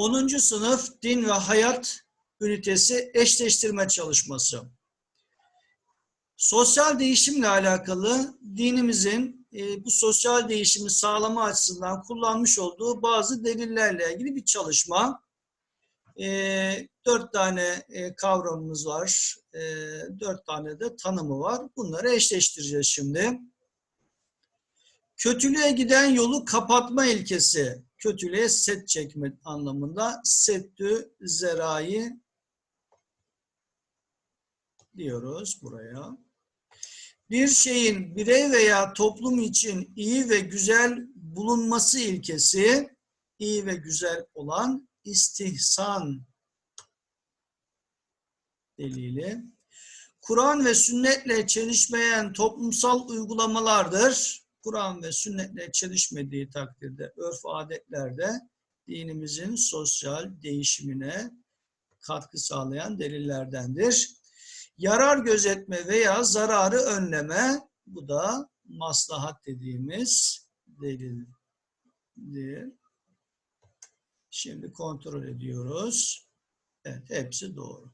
10. sınıf din ve hayat ünitesi eşleştirme çalışması. Sosyal değişimle alakalı dinimizin e, bu sosyal değişimi sağlama açısından kullanmış olduğu bazı delillerle ilgili bir çalışma. E, dört tane e, kavramımız var, e, dört tane de tanımı var. Bunları eşleştireceğiz şimdi. Kötülüğe giden yolu kapatma ilkesi, kötülüğe set çekme anlamında settü zerai diyoruz buraya. Bir şeyin birey veya toplum için iyi ve güzel bulunması ilkesi, iyi ve güzel olan istihsan delili. Kur'an ve sünnetle çelişmeyen toplumsal uygulamalardır. Kur'an ve sünnetle çelişmediği takdirde örf adetlerde dinimizin sosyal değişimine katkı sağlayan delillerdendir. Yarar gözetme veya zararı önleme bu da maslahat dediğimiz delildir. Şimdi kontrol ediyoruz. Evet hepsi doğru.